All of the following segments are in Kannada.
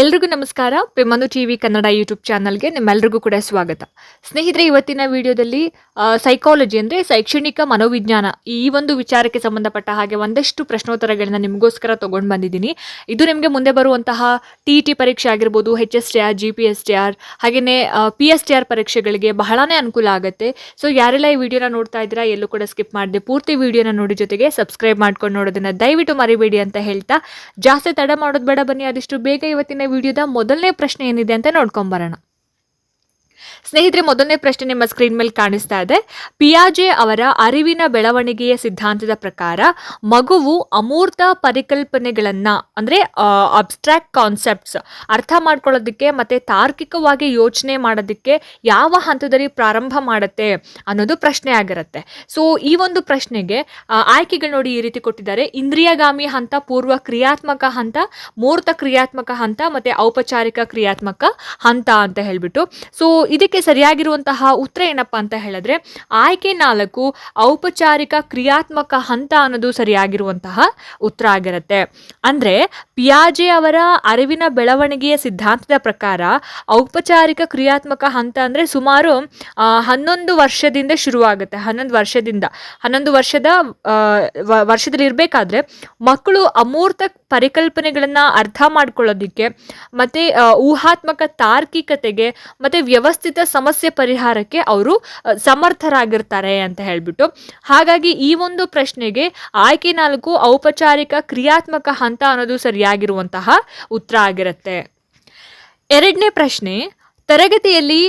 ಎಲ್ರಿಗೂ ನಮಸ್ಕಾರ. ಪೆಮನು ಟಿವಿ ಕನ್ನಡ ಯೂಟ್ಯೂಬ್ ಚಾನಲ್ಗೆ ನಿಮ್ಮೆಲ್ರಿಗೂ ಕೂಡ ಸ್ವಾಗತ. ಸ್ನೇಹಿತರೆ, ಇವತ್ತಿನ ವಿಡಿಯೋದಲ್ಲಿ ಸೈಕಾಲಜಿ ಅಂದರೆ ಶೈಕ್ಷಣಿಕ ಮನೋವಿಜ್ಞಾನ. ಈ ಒಂದು ವಿಚಾರಕ್ಕೆ ಸಂಬಂಧಪಟ್ಟ ಹಾಗೆ ಒಂದಷ್ಟು ಪ್ರಶ್ನೋತ್ತರಗಳನ್ನ ನಿಮಗೋಸ್ಕರ ತೊಗೊಂಡು ಬಂದಿದ್ದೀನಿ. ಇದು ನಿಮಗೆ ಮುಂದೆ ಬರುವಂತಹ ಟಿ ಟಿ ಪರೀಕ್ಷೆ ಆಗಿರ್ಬೋದು H S T R G P S T R ಹಾಗೆಯೇ ಪಿ ಎಸ್ ಟಿ ಆರ್ ಪರೀಕ್ಷೆಗಳಿಗೆ ಬಹಳನೇ ಅನುಕೂಲ ಆಗುತ್ತೆ. ಸೊ ಯಾರೆಲ್ಲ ಈ ವಿಡಿಯೋನ ನೋಡ್ತಾ ಇದ್ದೀರಾ, ಎಲ್ಲೂ ಕೂಡ ಸ್ಕಿಪ್ ಮಾಡಿದೆ ಪೂರ್ತಿ ವಿಡಿಯೋನ ನೋಡಿ ಜೊತೆಗೆ ಸಬ್ಸ್ಕ್ರೈಬ್ ಮಾಡ್ಕೊಂಡು ನೋಡೋದನ್ನ ದಯವಿಟ್ಟು ಮರಿಬೇಡಿ ಅಂತ ಹೇಳ್ತಾ, ಜಾಸ್ತಿ ತಡ ಮಾಡೋದು ಬೇಡ ಬನ್ನಿ, ಆದಷ್ಟು ಬೇಗ ಇವತ್ತಿನ ವಿಡಿಯೋದ ಮೊದಲನೇ ಪ್ರಶ್ನೆ ಏನಿದೆ ಅಂತ ನೋಡ್ಕೊಂಬರೋಣ. ಸ್ನೇಹಿತರೆ, ಮೊದಲನೇ ಪ್ರಶ್ನೆ ನಿಮ್ಮ ಸ್ಕ್ರೀನ್ ಮೇಲೆ ಕಾಣಿಸ್ತಾ ಇದೆ. ಪಿಯಾಜೆ ಅವರ ಅರಿವಿನ ಬೆಳವಣಿಗೆಯ ಸಿದ್ಧಾಂತದ ಪ್ರಕಾರ, ಮಗುವು ಅಮೂರ್ತ ಪರಿಕಲ್ಪನೆಗಳನ್ನ, ಅಂದ್ರೆ ಅಬ್ಸ್ಟ್ರಾಕ್ಟ್ ಕಾನ್ಸೆಪ್ಟ್ಸ್ ಅರ್ಥ ಮಾಡ್ಕೊಳ್ಳೋದಕ್ಕೆ ಮತ್ತೆ ತಾರ್ಕಿಕವಾಗಿ ಯೋಚನೆ ಮಾಡೋದಕ್ಕೆ ಯಾವ ಹಂತದಲ್ಲಿ ಪ್ರಾರಂಭ ಮಾಡುತ್ತೆ ಅನ್ನೋದು ಪ್ರಶ್ನೆ ಆಗಿರುತ್ತೆ. ಸೊ ಈ ಒಂದು ಪ್ರಶ್ನೆಗೆ ಆಯ್ಕೆಗಳು ನೋಡಿ ಈ ರೀತಿ ಕೊಟ್ಟಿದ್ದಾರೆ. ಇಂದ್ರಿಯಗಾಮಿ ಹಂತ, ಪೂರ್ವ ಕ್ರಿಯಾತ್ಮಕ ಹಂತ, ಮೂರ್ತ ಕ್ರಿಯಾತ್ಮಕ ಹಂತ, ಮತ್ತೆ ಔಪಚಾರಿಕ ಕ್ರಿಯಾತ್ಮಕ ಹಂತ ಅಂತ ಹೇಳ್ಬಿಟ್ಟು. ಸೊ ಇದಕ್ಕೆ ಸರಿಯಾಗಿರುವಂತಹ ಉತ್ತರ ಏನಪ್ಪಾ ಅಂತ ಹೇಳಿದ್ರೆ, ಆಯ್ಕೆ ನಾಲ್ಕು, ಔಪಚಾರಿಕ ಕ್ರಿಯಾತ್ಮಕ ಹಂತ ಅನ್ನೋದು ಸರಿಯಾಗಿರುವಂತಹ ಉತ್ತರ ಆಗಿರುತ್ತೆ. ಅಂದ್ರೆ ಪಿಯಾಜೆ ಅವರ ಅರಿವಿನ ಬೆಳವಣಿಗೆಯ ಸಿದ್ಧಾಂತದ ಪ್ರಕಾರ ಔಪಚಾರಿಕ ಕ್ರಿಯಾತ್ಮಕ ಹಂತ ಅಂದ್ರೆ ಸುಮಾರು ಹನ್ನೊಂದು ವರ್ಷದಿಂದ ಶುರುವಾಗುತ್ತೆ. ಹನ್ನೊಂದು ವರ್ಷದಿಂದ, ಹನ್ನೊಂದು ವರ್ಷದ ವರ್ಷದಲ್ಲಿ ಇರಬೇಕಾದ್ರೆ ಮಕ್ಕಳು ಅಮೂರ್ತ ಪರಿಕಲ್ಪನೆಗಳನ್ನ ಅರ್ಥ ಮಾಡ್ಕೊಳ್ಳೋದಿಕ್ಕೆ, ಮತ್ತೆ ಊಹಾತ್ಮಕ ತಾರ್ಕಿಕತೆಗೆ, ಮತ್ತೆ ವ್ಯವಸ್ಥಿತ ಸಮಸ್ಯೆ ಪರಿಹಾರಕ್ಕೆ ಅವರು ಸಮರ್ಥರಾಗಿರ್ತಾರೆ ಅಂತ ಹೇಳ್ಬಿಟ್ಟು. ಹಾಗಾಗಿ ಈ ಒಂದು ಪ್ರಶ್ನೆಗೆ ಆಯ್ಕೆ ನಾಲ್ಕು ಔಪಚಾರಿಕ ಕ್ರಿಯಾತ್ಮಕ ಹಂತ ಅನ್ನೋದು ಸರಿಯಾಗಿರುವಂತಹ ಉತ್ತರ ಆಗಿರುತ್ತೆ. ಎರಡನೇ ಪ್ರಶ್ನೆ, ತರಗತಿಯಲ್ಲಿ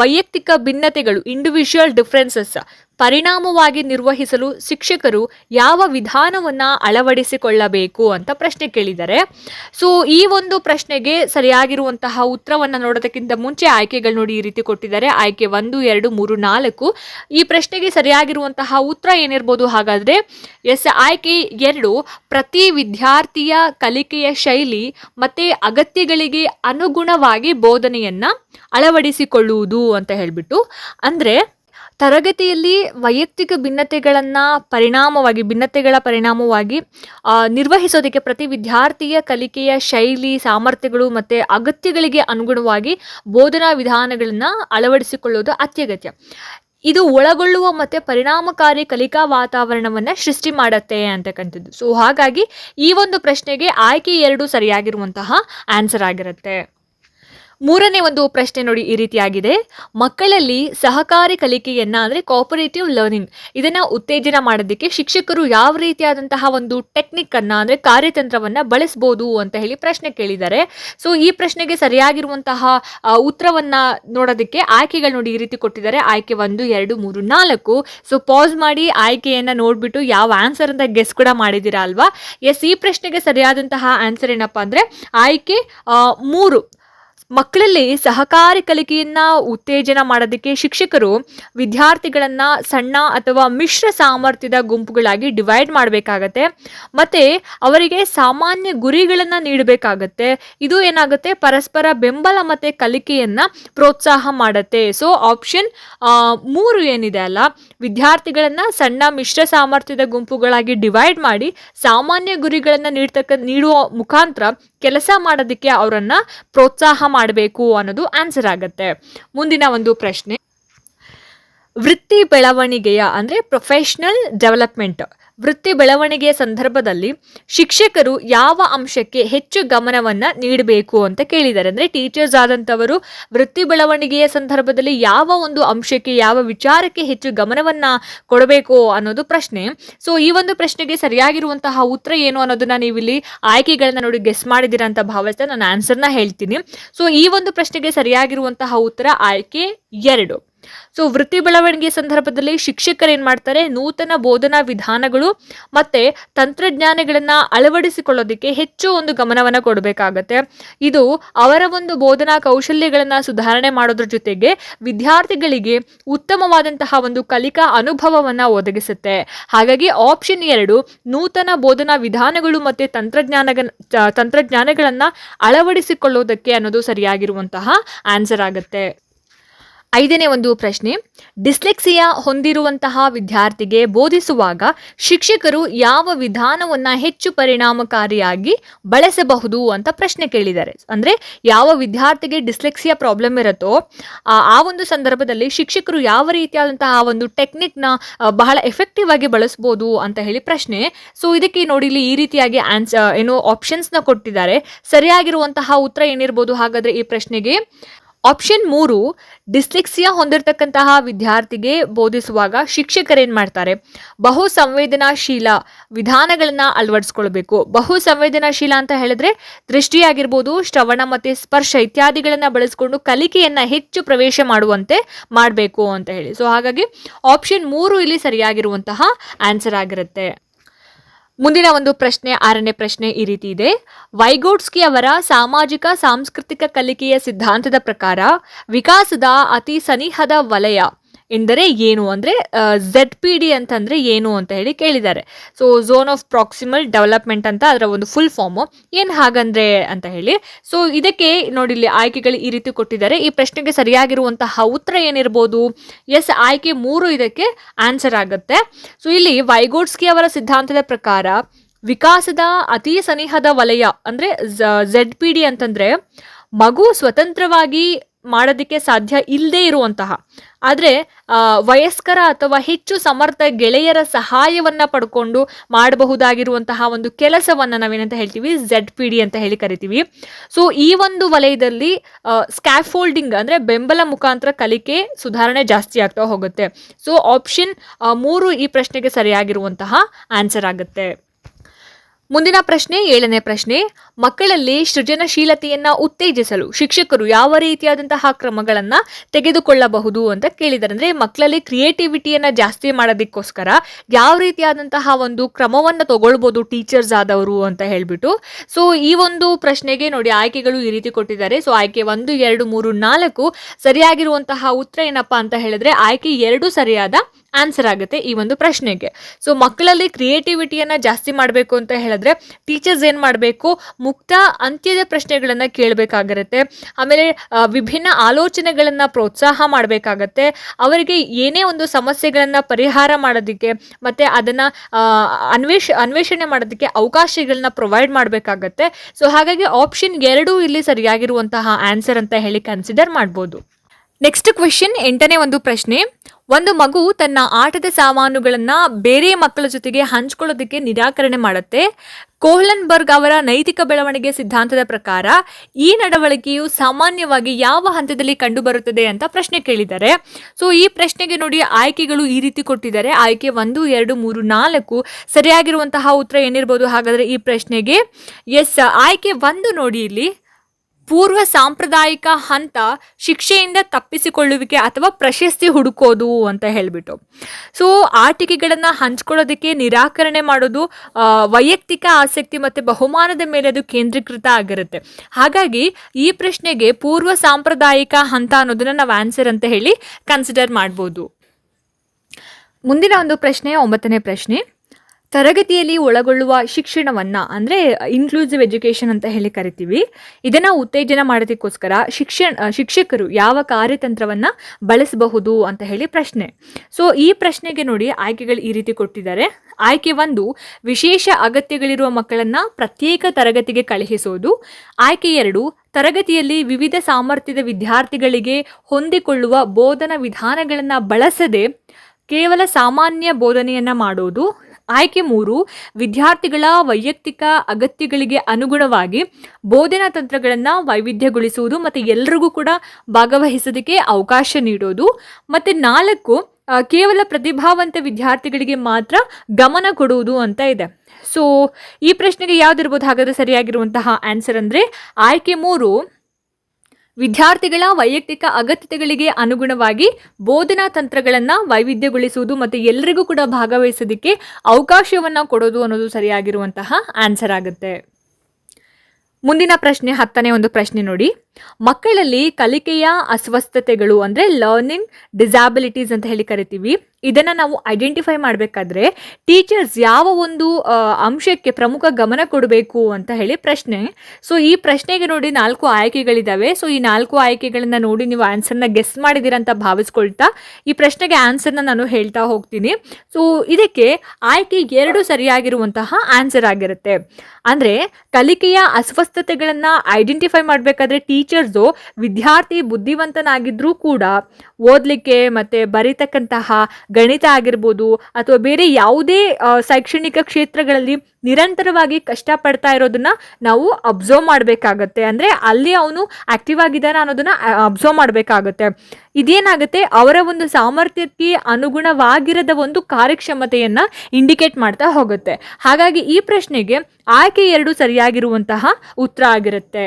ವೈಯಕ್ತಿಕ ಭಿನ್ನತೆಗಳು ಇಂಡಿವಿಜುವಲ್ ಡಿಫ್ರೆನ್ಸಸ್ ಪರಿಣಾಮವಾಗಿ ನಿರ್ವಹಿಸಲು ಶಿಕ್ಷಕರು ಯಾವ ವಿಧಾನವನ್ನು ಅಳವಡಿಸಿಕೊಳ್ಳಬೇಕು ಅಂತ ಪ್ರಶ್ನೆ ಕೇಳಿದ್ದಾರೆ. ಸೊ ಈ ಒಂದು ಪ್ರಶ್ನೆಗೆ ಸರಿಯಾಗಿರುವಂತಹ ಉತ್ತರವನ್ನು ನೋಡೋದಕ್ಕಿಂತ ಮುಂಚೆ ಆಯ್ಕೆಗಳು ನೋಡಿ ಈ ರೀತಿ ಕೊಟ್ಟಿದ್ದಾರೆ. ಆಯ್ಕೆ ಒಂದು, ಎರಡು, ಮೂರು, ನಾಲ್ಕು. ಈ ಪ್ರಶ್ನೆಗೆ ಸರಿಯಾಗಿರುವಂತಹ ಉತ್ತರ ಏನಿರ್ಬೋದು ಹಾಗಾದರೆ, ಎಸ್, ಆಯ್ಕೆ ಎರಡು, ಪ್ರತಿ ವಿದ್ಯಾರ್ಥಿಯ ಕಲಿಕೆಯ ಶೈಲಿ ಮತ್ತು ಅಗತ್ಯಗಳಿಗೆ ಅನುಗುಣವಾಗಿ ಬೋಧನೆಯನ್ನು ಅಳವಡಿಸಿಕೊಳ್ಳುವುದು ಅಂತ ಹೇಳ್ಬಿಟ್ಟು. ಅಂದ್ರೆ ತರಗತಿಯಲ್ಲಿ ವೈಯಕ್ತಿಕ ಭಿನ್ನತೆಗಳನ್ನು ಪರಿಣಾಮವಾಗಿ, ಭಿನ್ನತೆಗಳ ಪರಿಣಾಮವಾಗಿ ನಿರ್ವಹಿಸೋದಕ್ಕೆ ಪ್ರತಿ ವಿದ್ಯಾರ್ಥಿಯ ಕಲಿಕೆಯ ಶೈಲಿ, ಸಾಮರ್ಥ್ಯಗಳು ಮತ್ತು ಅಗತ್ಯಗಳಿಗೆ ಅನುಗುಣವಾಗಿ ಬೋಧನಾ ವಿಧಾನಗಳನ್ನು ಅಳವಡಿಸಿಕೊಳ್ಳುವುದು ಅತ್ಯಗತ್ಯ. ಇದು ಒಳಗೊಳ್ಳುವ ಮತ್ತು ಪರಿಣಾಮಕಾರಿ ಕಲಿಕಾ ವಾತಾವರಣವನ್ನು ಸೃಷ್ಟಿ ಮಾಡತ್ತೆ ಅಂತಕ್ಕಂಥದ್ದು ಸೊ ಹಾಗಾಗಿ ಈ ಒಂದು ಪ್ರಶ್ನೆಗೆ ಆಯ್ಕೆ ಎರಡು ಸರಿಯಾಗಿರುವಂತಹ ಆನ್ಸರ್ ಆಗಿರುತ್ತೆ. ಮೂರನೇ ಒಂದು ಪ್ರಶ್ನೆ ನೋಡಿ ಈ ರೀತಿಯಾಗಿದೆ. ಮಕ್ಕಳಲ್ಲಿ ಸಹಕಾರಿ ಕಲಿಕೆಯನ್ನ ಅಂದ್ರೆ ಕೋಪರೇಟಿವ್ ಲರ್ನಿಂಗ್ ಇದನ್ನ ಉತ್ತೇಜನ ಮಾಡೋದಕ್ಕೆ ಶಿಕ್ಷಕರು ಯಾವ ರೀತಿಯಾದಂತಹ ಒಂದು ಟೆಕ್ನಿಕ್ ಅನ್ನ ಅಂದ್ರೆ ಕಾರ್ಯತಂತ್ರವನ್ನ ಬಳಸಬಹುದು ಅಂತ ಹೇಳಿ ಪ್ರಶ್ನೆ ಕೇಳಿದ್ದಾರೆ. ಸೊ ಈ ಪ್ರಶ್ನೆಗೆ ಸರಿಯಾಗಿರುವಂತಹ ಉತ್ತರವನ್ನ ನೋಡೋದಕ್ಕೆ ಆಯ್ಕೆಗಳು ನೋಡಿ ಈ ರೀತಿ ಕೊಟ್ಟಿದ್ದಾರೆ. ಆಯ್ಕೆ ಒಂದು, ಎರಡು, ಮೂರು, ನಾಲ್ಕು. ಸೊ ಪಾಸ್ ಮಾಡಿ ಆಯ್ಕೆಯನ್ನ ನೋಡ್ಬಿಟ್ಟು ಯಾವ ಆನ್ಸರ್ ಅಂತ ಗೆಸ್ ಕೂಡ ಮಾಡಿದ್ದೀರಾ ಅಲ್ವಾ? ಎಸ್ ಈ ಪ್ರಶ್ನೆಗೆ ಸರಿಯಾದಂತಹ ಆನ್ಸರ್ ಏನಪ್ಪಾ ಅಂದ್ರೆ ಆಯ್ಕೆ ಮೂರು. ಮಕ್ಕಳಲ್ಲಿ ಸಹಕಾರಿ ಕಲಿಕೆಯನ್ನ ಉತ್ತೇಜನ ಮಾಡೋದಕ್ಕೆ ಶಿಕ್ಷಕರು ವಿದ್ಯಾರ್ಥಿಗಳನ್ನ ಸಣ್ಣ ಅಥವಾ ಮಿಶ್ರ ಸಾಮರ್ಥ್ಯದ ಗುಂಪುಗಳಾಗಿ ಡಿವೈಡ್ ಮಾಡಬೇಕಾಗತ್ತೆ. ಮತ್ತೆ ಅವರಿಗೆ ಸಾಮಾನ್ಯ ಗುರಿಗಳನ್ನ ನೀಡಬೇಕಾಗತ್ತೆ. ಇದು ಏನಾಗುತ್ತೆ? ಪರಸ್ಪರ ಬೆಂಬಲ ಮತ್ತೆ ಕಲಿಕೆಯನ್ನ ಪ್ರೋತ್ಸಾಹ ಮಾಡುತ್ತೆ. ಸೊ ಆಪ್ಷನ್ ಮೂರು ಏನಿದೆ ಅಲ್ಲ? ವಿದ್ಯಾರ್ಥಿಗಳನ್ನ ಸಣ್ಣ, ಮಿಶ್ರ ಸಾಮರ್ಥ್ಯದ ಗುಂಪುಗಳಾಗಿ ಡಿವೈಡ್ ಮಾಡಿ ಸಾಮಾನ್ಯ ಗುರಿಗಳನ್ನ ನೀಡ್ತಕ್ಕ, ನೀಡುವ ಮುಖಾಂತರ ಕೆಲಸ ಮಾಡೋದಕ್ಕೆ ಅವರನ್ನ ಪ್ರೋತ್ಸಾಹ ಮಾಡಬೇಕು ಅನ್ನೋದು ಆನ್ಸರ್ ಆಗುತ್ತೆ. ಮುಂದಿನ ಒಂದು ಪ್ರಶ್ನೆ. ವೃತ್ತಿ ಬೆಳವಣಿಗೆಯ ಅಂದರೆ ಪ್ರೊಫೆಷ್ನಲ್ ಡೆವಲಪ್ಮೆಂಟ್ ವೃತ್ತಿ ಬೆಳವಣಿಗೆಯ ಸಂದರ್ಭದಲ್ಲಿ ಶಿಕ್ಷಕರು ಯಾವ ಅಂಶಕ್ಕೆ ಹೆಚ್ಚು ಗಮನವನ್ನ ನೀಡಬೇಕು ಅಂತ ಕೇಳಿದ್ದಾರೆ. ಅಂದರೆ ಟೀಚರ್ಸ್ ಆದಂಥವರು ವೃತ್ತಿ ಬೆಳವಣಿಗೆಯ ಸಂದರ್ಭದಲ್ಲಿ ಯಾವ ಒಂದು ಅಂಶಕ್ಕೆ, ಯಾವ ವಿಚಾರಕ್ಕೆ ಹೆಚ್ಚು ಗಮನವನ್ನ ಕೊಡಬೇಕು ಅನ್ನೋದು ಪ್ರಶ್ನೆ. ಸೊ ಈ ಒಂದು ಪ್ರಶ್ನೆಗೆ ಸರಿಯಾಗಿರುವಂತಹ ಉತ್ತರ ಏನು ಅನ್ನೋದನ್ನ ನೀವಿಲ್ಲಿ ಆಯ್ಕೆಗಳನ್ನ ನೋಡಿ ಗೆಸ್ ಮಾಡಿದ್ದೀರಾ ಅಂತ ಭಾವಿಸ್ತಾ ನಾನು ಆನ್ಸರ್ನ ಹೇಳ್ತೀನಿ. ಸೊ ಈ ಒಂದು ಪ್ರಶ್ನೆಗೆ ಸರಿಯಾಗಿರುವಂತಹ ಉತ್ತರ ಆಯ್ಕೆ ಎರಡು. ಸೊ ವೃತ್ತಿ ಬೆಳವಣಿಗೆ ಸಂದರ್ಭದಲ್ಲಿ ಶಿಕ್ಷಕರು ಏನು ಮಾಡ್ತಾರೆ? ನೂತನ ಬೋಧನಾ ವಿಧಾನಗಳು ಮತ್ತೆ ತಂತ್ರಜ್ಞಾನಗಳನ್ನು ಅಳವಡಿಸಿಕೊಳ್ಳೋದಕ್ಕೆ ಹೆಚ್ಚು ಒಂದು ಗಮನವನ್ನ ಕೊಡಬೇಕಾಗತ್ತೆ. ಇದು ಅವರ ಒಂದು ಬೋಧನಾ ಕೌಶಲ್ಯಗಳನ್ನು ಸುಧಾರಣೆ ಮಾಡೋದ್ರ ಜೊತೆಗೆ ವಿದ್ಯಾರ್ಥಿಗಳಿಗೆ ಉತ್ತಮವಾದಂತಹ ಒಂದು ಕಲಿಕಾ ಅನುಭವವನ್ನ ಒದಗಿಸುತ್ತೆ. ಹಾಗಾಗಿ ಆಪ್ಷನ್ ಎರಡು, ನೂತನ ಬೋಧನಾ ವಿಧಾನಗಳು ಮತ್ತೆ ತಂತ್ರಜ್ಞಾನ ತಂತ್ರಜ್ಞಾನಗಳನ್ನು ಅಳವಡಿಸಿಕೊಳ್ಳೋದಕ್ಕೆ ಅನ್ನೋದು ಸರಿಯಾಗಿರುವಂತಹ ಆನ್ಸರ್ ಆಗುತ್ತೆ. ಐದನೇ ಒಂದು ಪ್ರಶ್ನೆ. ಡಿಸ್ಲೆಕ್ಸಿಯಾ ಹೊಂದಿರುವಂತಹ ವಿದ್ಯಾರ್ಥಿಗೆ ಬೋಧಿಸುವಾಗ ಶಿಕ್ಷಕರು ಯಾವ ವಿಧಾನವನ್ನ ಹೆಚ್ಚು ಪರಿಣಾಮಕಾರಿಯಾಗಿ ಬಳಸಬಹುದು ಅಂತ ಪ್ರಶ್ನೆ ಕೇಳಿದ್ದಾರೆ. ಅಂದ್ರೆ ಯಾವ ವಿದ್ಯಾರ್ಥಿಗೆ ಡಿಸ್ಲೆಕ್ಸಿಯಾ ಪ್ರಾಬ್ಲಮ್ ಇರುತ್ತೋ, ಆ ಒಂದು ಸಂದರ್ಭದಲ್ಲಿ ಶಿಕ್ಷಕರು ಯಾವ ರೀತಿಯಾದಂತಹ ಒಂದು ಟೆಕ್ನಿಕ್ನ ಬಹಳ ಎಫೆಕ್ಟಿವ್ ಆಗಿ ಬಳಸ್ಬೋದು ಅಂತ ಹೇಳಿ ಪ್ರಶ್ನೆ. ಸೊ ಇದಕ್ಕೆ ನೋಡಿ ಇಲ್ಲಿ ಈ ರೀತಿಯಾಗಿ ಆನ್ಸ ಏನು ಆಪ್ಷನ್ಸ್ನ ಕೊಟ್ಟಿದ್ದಾರೆ. ಸರಿಯಾಗಿರುವಂತಹ ಉತ್ತರ ಏನಿರ್ಬೋದು ಹಾಗಾದ್ರೆ ಈ ಪ್ರಶ್ನೆಗೆ? ಆಪ್ಷನ್ ಮೂರು ಡಿಸ್ಲೆಕ್ಸಿಯಾ ಹೊಂದಿರತಕ್ಕಂತಹ ವಿದ್ಯಾರ್ಥಿಗೆ ಬೋಧಿಸುವಾಗ ಶಿಕ್ಷಕರೇನು ಮಾಡ್ತಾರೆ? ಬಹು ಸಂವೇದನಾಶೀಲ ವಿಧಾನಗಳನ್ನು ಅಳವಡಿಸ್ಕೊಳ್ಬೇಕು. ಬಹು ಸಂವೇದನಾಶೀಲ ಅಂತ ಹೇಳಿದ್ರೆ ದೃಷ್ಟಿಯಾಗಿರ್ಬೋದು, ಶ್ರವಣ ಮತ್ತು ಸ್ಪರ್ಶ ಇತ್ಯಾದಿಗಳನ್ನು ಬಳಸಿಕೊಂಡು ಕಲಿಕೆಯನ್ನು ಹೆಚ್ಚು ಪ್ರವೇಶ ಮಾಡುವಂತೆ ಮಾಡಬೇಕು ಅಂತ ಹೇಳಿ. ಸೊ ಹಾಗಾಗಿ ಆಪ್ಷನ್ ಮೂರು ಇಲ್ಲಿ ಸರಿಯಾಗಿರುವಂತಹ ಆನ್ಸರ್ ಆಗಿರುತ್ತೆ. ಮುಂದಿನ ಒಂದು ಪ್ರಶ್ನೆ, ಆರನೇ ಪ್ರಶ್ನೆ ಈ ರೀತಿ ಇದೆ. ವೈಗೋಟ್ಸ್ಕಿ ಅವರ ಸಾಮಾಜಿಕ, ಸಾಂಸ್ಕೃತಿಕ ಕಲಿಕೆಯ ಸಿದ್ಧಾಂತದ ಪ್ರಕಾರ ವಿಕಾಸದ ಅತಿ ಸನಿಹದ ವಲಯ ಎಂದರೆ ಏನು ಅಂದರೆ ಝೆಡ್ ಪಿ ಡಿ ಅಂತಂದರೆ ಏನು ಅಂತ ಹೇಳಿ ಕೇಳಿದ್ದಾರೆ. So zone of proximal development ಅಂತ ಅದರ ಒಂದು ಫುಲ್ ಫಾರ್ಮು ಏನು ಹಾಗಂದ್ರೆ ಅಂತ ಹೇಳಿ ಸೊ ಇದಕ್ಕೆ ನೋಡಿ ಇಲ್ಲಿ ಆಯ್ಕೆಗಳು ಈ ರೀತಿ ಕೊಟ್ಟಿದ್ದಾರೆ. ಈ ಪ್ರಶ್ನೆಗೆ ಸರಿಯಾಗಿರುವಂತಹ ಉತ್ತರ ಏನಿರ್ಬೋದು? ಎಸ್ ಆಯ್ಕೆ ಮೂರು ಇದಕ್ಕೆ ಆನ್ಸರ್ ಆಗುತ್ತೆ. ಸೊ ಇಲ್ಲಿ ವೈಗೋಡ್ಸ್ಕಿ ಅವರ ಸಿದ್ಧಾಂತದ ಪ್ರಕಾರ, ವಿಕಾಸದ ಅತಿ ಸನಿಹದ ವಲಯ ಅಂದರೆ ಝೆಡ್ ಪಿ ಡಿ ಅಂತಂದರೆ ಮಗು ಸ್ವತಂತ್ರವಾಗಿ ಮಾಡೋದಕ್ಕೆ ಸಾಧ್ಯ ಇಲ್ಲದೇ ಇರುವಂತಹ ಆದರೆ ವಯಸ್ಕರ ಅಥವಾ ಹೆಚ್ಚು ಸಮರ್ಥ ಗೆಳೆಯರ ಸಹಾಯವನ್ನು ಪಡ್ಕೊಂಡು ಮಾಡಬಹುದಾಗಿರುವಂತಹ ಒಂದು ಕೆಲಸವನ್ನು ನಾವೇನಂತ ಹೇಳ್ತೀವಿ ಝೆಡ್ ಪಿ ಡಿ ಅಂತ ಹೇಳಿ ಕರಿತೀವಿ. ಸೊ ಈ ಒಂದು ವಲಯದಲ್ಲಿ ಸ್ಕ್ಯಾಫೋಲ್ಡಿಂಗ್ ಅಂದರೆ ಬೆಂಬಲ ಮುಖಾಂತರ ಕಲಿಕೆ ಸುಧಾರಣೆ ಜಾಸ್ತಿ ಆಗ್ತಾ ಹೋಗುತ್ತೆ. ಸೊ ಆಪ್ಷನ್ ಮೂರು ಈ ಪ್ರಶ್ನೆಗೆ ಸರಿಯಾಗಿರುವಂತಹ ಆನ್ಸರ್ ಆಗುತ್ತೆ. ಮುಂದಿನ ಪ್ರಶ್ನೆ, ಏಳನೇ ಪ್ರಶ್ನೆ. ಮಕ್ಕಳಲ್ಲಿ ಸೃಜನಶೀಲತೆಯನ್ನ ಉತ್ತೇಜಿಸಲು ಶಿಕ್ಷಕರು ಯಾವ ರೀತಿಯಾದಂತಹ ಕ್ರಮಗಳನ್ನ ತೆಗೆದುಕೊಳ್ಳಬಹುದು ಅಂತ ಕೇಳಿದ್ದಾರೆ. ಅಂದ್ರೆ ಮಕ್ಕಳಲ್ಲಿ ಕ್ರಿಯೇಟಿವಿಟಿಯನ್ನ ಜಾಸ್ತಿ ಮಾಡೋದಕ್ಕೋಸ್ಕರ ಯಾವ ರೀತಿಯಾದಂತಹ ಒಂದು ಕ್ರಮವನ್ನ ತಗೊಳ್ಬೋದು ಟೀಚರ್ಸ್ ಆದವರು ಅಂತ ಹೇಳ್ಬಿಟ್ಟು. ಸೊ ಈ ಒಂದು ಪ್ರಶ್ನೆಗೆ ನೋಡಿ ಆಯ್ಕೆಗಳು ಈ ರೀತಿ ಕೊಟ್ಟಿದ್ದಾರೆ. ಸೊ ಆಯ್ಕೆ ಒಂದು, ಎರಡು, ಮೂರು, ನಾಲ್ಕು ಸರಿಯಾಗಿರುವಂತಹ ಉತ್ತರ ಏನಪ್ಪಾ ಅಂತ ಹೇಳಿದ್ರೆ ಆಯ್ಕೆ ಎರಡು ಸರಿಯಾದ ಆನ್ಸರ್ ಆಗುತ್ತೆ ಈ ಒಂದು ಪ್ರಶ್ನೆಗೆ. ಸೊ ಮಕ್ಕಳಲ್ಲಿ ಕ್ರಿಯೇಟಿವಿಟಿಯನ್ನು ಜಾಸ್ತಿ ಮಾಡಬೇಕು ಅಂತ ಹೇಳಿದ್ರೆ ಟೀಚರ್ಸ್ ಏನು ಮಾಡಬೇಕು? ಮುಕ್ತ ಅಂತ್ಯದ ಪ್ರಶ್ನೆಗಳನ್ನು ಕೇಳಬೇಕಾಗಿರುತ್ತೆ. ಆಮೇಲೆ ವಿಭಿನ್ನ ಆಲೋಚನೆಗಳನ್ನು ಪ್ರೋತ್ಸಾಹ ಮಾಡಬೇಕಾಗತ್ತೆ. ಅವರಿಗೆ ಏನೇ ಒಂದು ಸಮಸ್ಯೆಗಳನ್ನು ಪರಿಹಾರ ಮಾಡೋದಕ್ಕೆ ಮತ್ತು ಅದನ್ನು ಅನ್ವೇಷ, ಅನ್ವೇಷಣೆ ಮಾಡೋದಕ್ಕೆ ಅವಕಾಶಗಳನ್ನ ಪ್ರೊವೈಡ್ ಮಾಡಬೇಕಾಗತ್ತೆ. ಸೊ ಹಾಗಾಗಿ ಆಪ್ಷನ್ ಎರಡೂ ಇಲ್ಲಿ ಸರಿಯಾಗಿರುವಂತಹ ಆನ್ಸರ್ ಅಂತ ಹೇಳಿ ಕನ್ಸಿಡರ್ ಮಾಡ್ಬೋದು. ನೆಕ್ಸ್ಟ್ ಕ್ವೆಶನ್ ಎಂಟನೇ ಒಂದು ಪ್ರಶ್ನೆ. ಒಂದು ಮಗು ತನ್ನ ಆಟದ ಸಾಮಾನುಗಳನ್ನು ಬೇರೆ ಮಕ್ಕಳ ಜೊತೆಗೆ ಹಂಚ್ಕೊಳ್ಳೋದಕ್ಕೆ ನಿರಾಕರಣೆ ಮಾಡುತ್ತೆ. ಕೋಹ್ಲನ್ಬರ್ಗ್ ಅವರ ನೈತಿಕ ಬೆಳವಣಿಗೆ ಸಿದ್ಧಾಂತದ ಪ್ರಕಾರ ಈ ನಡವಳಿಕೆಯು ಸಾಮಾನ್ಯವಾಗಿ ಯಾವ ಹಂತದಲ್ಲಿ ಕಂಡುಬರುತ್ತದೆ ಅಂತ ಪ್ರಶ್ನೆ ಕೇಳಿದ್ದಾರೆ. ಸೊ, ಈ ಪ್ರಶ್ನೆಗೆ ನೋಡಿ ಆಯ್ಕೆಗಳು ಈ ರೀತಿ ಕೊಟ್ಟಿದ್ದಾರೆ. ಆಯ್ಕೆ ಒಂದು, ಎರಡು, ಮೂರು, ನಾಲ್ಕು ಸರಿಯಾಗಿರುವಂತಹ ಉತ್ತರ ಏನಿರ್ಬೋದು? ಹಾಗಾದರೆ ಈ ಪ್ರಶ್ನೆಗೆ ಎಸ್. ಆಯ್ಕೆ ಒಂದು ನೋಡಿ ಇಲ್ಲಿ. ಪೂರ್ವ ಸಾಂಪ್ರದಾಯಿಕ ಹಂತ ಶಿಕ್ಷೆಯಿಂದ ತಪ್ಪಿಸಿಕೊಳ್ಳುವಿಕೆ ಅಥವಾ ಪ್ರಶಸ್ತಿ ಹುಡುಕೋದು ಅಂತ ಹೇಳಿಬಿಟ್ಟು. ಸೊ ಆಟಿಕೆಗಳನ್ನು ಹಂಚ್ಕೊಳ್ಳೋದಕ್ಕೆ ನಿರಾಕರಣೆ ಮಾಡೋದು ವೈಯಕ್ತಿಕ ಆಸಕ್ತಿ ಮತ್ತು ಬಹುಮಾನದ ಮೇಲೆ ಅದು ಕೇಂದ್ರೀಕೃತ ಆಗಿರುತ್ತೆ. ಹಾಗಾಗಿ ಈ ಪ್ರಶ್ನೆಗೆ ಪೂರ್ವ ಸಾಂಪ್ರದಾಯಿಕ ಹಂತ ಅನ್ನೋದನ್ನ ನಾವು ಆನ್ಸರ್ ಅಂತ ಹೇಳಿ ಕನ್ಸಿಡರ್ ಮಾಡ್ಬೋದು. ಮುಂದಿನ ಒಂದು ಪ್ರಶ್ನೆ, ಒಂಬತ್ತನೇ ಪ್ರಶ್ನೆ. ತರಗತಿಯಲ್ಲಿ ಒಳಗೊಳ್ಳುವ ಶಿಕ್ಷಣವನ್ನ ಅಂದ್ರೆ ಇನ್ಕ್ಲೂಸಿವ್ ಎಜುಕೇಷನ್ ಅಂತ ಹೇಳಿ ಕರಿತೀವಿ. ಇದನ್ನ ಉತ್ತೇಜನ ಮಾಡೋದಕ್ಕೋಸ್ಕರ ಶಿಕ್ಷಣ ಶಿಕ್ಷಕರು ಯಾವ ಕಾರ್ಯತಂತ್ರವನ್ನ ಬಳಸಬಹುದು ಅಂತ ಹೇಳಿ ಪ್ರಶ್ನೆ. ಸೊ ಈ ಪ್ರಶ್ನೆಗೆ ನೋಡಿ ಆಯ್ಕೆಗಳು ಈ ರೀತಿ ಕೊಟ್ಟಿದ್ದಾರೆ. ಆಯ್ಕೆ ಒಂದು, ವಿಶೇಷ ಅಗತ್ಯಗಳಿರುವ ಮಕ್ಕಳನ್ನ ಪ್ರತ್ಯೇಕ ತರಗತಿಗೆ ಕಳುಹಿಸೋದು. ಆಯ್ಕೆ ಎರಡು, ತರಗತಿಯಲ್ಲಿ ವಿವಿಧ ಸಾಮರ್ಥ್ಯದ ವಿದ್ಯಾರ್ಥಿಗಳಿಗೆ ಹೊಂದಿಕೊಳ್ಳುವ ಬೋಧನಾ ವಿಧಾನಗಳನ್ನು ಬಳಸದೆ ಕೇವಲ ಸಾಮಾನ್ಯ ಬೋಧನೆಯನ್ನ ಮಾಡೋದು. ಆಯ್ಕೆ ಮೂರು, ವಿದ್ಯಾರ್ಥಿಗಳ ವೈಯಕ್ತಿಕ ಅಗತ್ಯಗಳಿಗೆ ಅನುಗುಣವಾಗಿ ಬೋಧನಾ ತಂತ್ರಗಳನ್ನು ವೈವಿಧ್ಯಗೊಳಿಸುವುದು ಮತ್ತು ಎಲ್ರಿಗೂ ಕೂಡ ಭಾಗವಹಿಸೋದಕ್ಕೆ ಅವಕಾಶ ನೀಡೋದು. ಮತ್ತು ನಾಲ್ಕು ಕೇವಲ ಪ್ರತಿಭಾವಂತ ವಿದ್ಯಾರ್ಥಿಗಳಿಗೆ ಮಾತ್ರ ಗಮನ ಕೊಡುವುದು ಅಂತ ಇದೆ. ಸೊ ಈ ಪ್ರಶ್ನೆಗೆ ಯಾವ್ದಿರ್ಬೋದು ಹಾಗಾದ್ರೆ ಸರಿಯಾಗಿರುವಂತಹ ಆನ್ಸರ್ ಅಂದರೆ ಆಯ್ಕೆ ಮೂರು ವಿದ್ಯಾರ್ಥಿಗಳ ವೈಯಕ್ತಿಕ ಅಗತ್ಯತೆಗಳಿಗೆ ಅನುಗುಣವಾಗಿ ಬೋಧನಾ ತಂತ್ರಗಳನ್ನು ವೈವಿಧ್ಯಗೊಳಿಸುವುದು ಮತ್ತು ಎಲ್ಲರಿಗೂ ಕೂಡ ಭಾಗವಹಿಸೋದಕ್ಕೆ ಅವಕಾಶವನ್ನು ಕೊಡೋದು ಅನ್ನೋದು ಸರಿಯಾಗಿರುವಂತಹ ಆನ್ಸರ್ ಆಗುತ್ತೆ. ಮುಂದಿನ ಪ್ರಶ್ನೆ ಹತ್ತನೇ ಒಂದು ಪ್ರಶ್ನೆ ನೋಡಿ. ಮಕ್ಕಳಲ್ಲಿ ಕಲಿಕೆಯ ಅಸ್ವಸ್ಥತೆಗಳು ಅಂದರೆ ಲರ್ನಿಂಗ್ ಡಿಸಾಬಿಲಿಟೀಸ್ ಅಂತ ಹೇಳಿ ಕರಿತೀವಿ. ಇದನ್ನು ನಾವು ಐಡೆಂಟಿಫೈ ಮಾಡಬೇಕಾದ್ರೆ ಟೀಚರ್ಸ್ ಯಾವ ಒಂದು ಅಂಶಕ್ಕೆ ಪ್ರಮುಖ ಗಮನ ಕೊಡಬೇಕು ಅಂತ ಹೇಳಿ ಪ್ರಶ್ನೆ. ಸೊ ಈ ಪ್ರಶ್ನೆಗೆ ನೋಡಿ ನಾಲ್ಕು ಆಯ್ಕೆಗಳಿದ್ದಾವೆ ಸೊ ಈ ನಾಲ್ಕು ಆಯ್ಕೆಗಳನ್ನ ನೋಡಿ ನೀವು ಆನ್ಸರ್ನ ಗೆಸ್ ಮಾಡಿದ್ದೀರಂತ ಅಂತ ಭಾವಿಸ್ಕೊಳ್ತಾ ಈ ಪ್ರಶ್ನೆಗೆ ಆನ್ಸರ್ನ ನಾನು ಹೇಳ್ತಾ ಹೋಗ್ತೀನಿ. ಸೊ ಇದಕ್ಕೆ ಆಯ್ಕೆ ಎರಡು ಸರಿಯಾಗಿರುವಂತಹ ಆನ್ಸರ್ ಆಗಿರುತ್ತೆ. ಅಂದರೆ ಕಲಿಕೆಯ ಅಸ್ವಸ್ಥತೆಗಳನ್ನು ಐಡೆಂಟಿಫೈ ಮಾಡಬೇಕಾದ್ರೆ ಟೀಚರ್ಸು ವಿದ್ಯಾರ್ಥಿ ಬುದ್ಧಿವಂತನಾಗಿದ್ರೂ ಕೂಡ ಓದಲಿಕ್ಕೆ ಮತ್ತು ಬರೀತಕ್ಕಂತಹ ಗಣಿತ ಆಗಿರ್ಬೋದು ಅಥವಾ ಬೇರೆ ಯಾವುದೇ ಶೈಕ್ಷಣಿಕ ಕ್ಷೇತ್ರಗಳಲ್ಲಿ ನಿರಂತರವಾಗಿ ಕಷ್ಟಪಡ್ತಾ ಇರೋದನ್ನ ನಾವು ಅಬ್ಸರ್ವ್ ಮಾಡಬೇಕಾಗತ್ತೆ. ಅಂದರೆ ಅಲ್ಲಿ ಅವನು ಆಕ್ಟಿವ್ ಆಗಿದ್ದಾನೆ ಅನ್ನೋದನ್ನ ಅಬ್ಸರ್ವ್ ಮಾಡಬೇಕಾಗತ್ತೆ. ಇದೇನಾಗುತ್ತೆ, ಅವರ ಒಂದು ಸಾಮರ್ಥ್ಯಕ್ಕೆ ಅನುಗುಣವಾಗಿರದ ಒಂದು ಕಾರ್ಯಕ್ಷಮತೆಯನ್ನು ಇಂಡಿಕೇಟ್ ಮಾಡ್ತಾ ಹೋಗುತ್ತೆ. ಹಾಗಾಗಿ ಈ ಪ್ರಶ್ನೆಗೆ ಆಯ್ಕೆ ಎರಡು ಸರಿಯಾಗಿರುವಂತಹ ಉತ್ತರ ಆಗಿರುತ್ತೆ.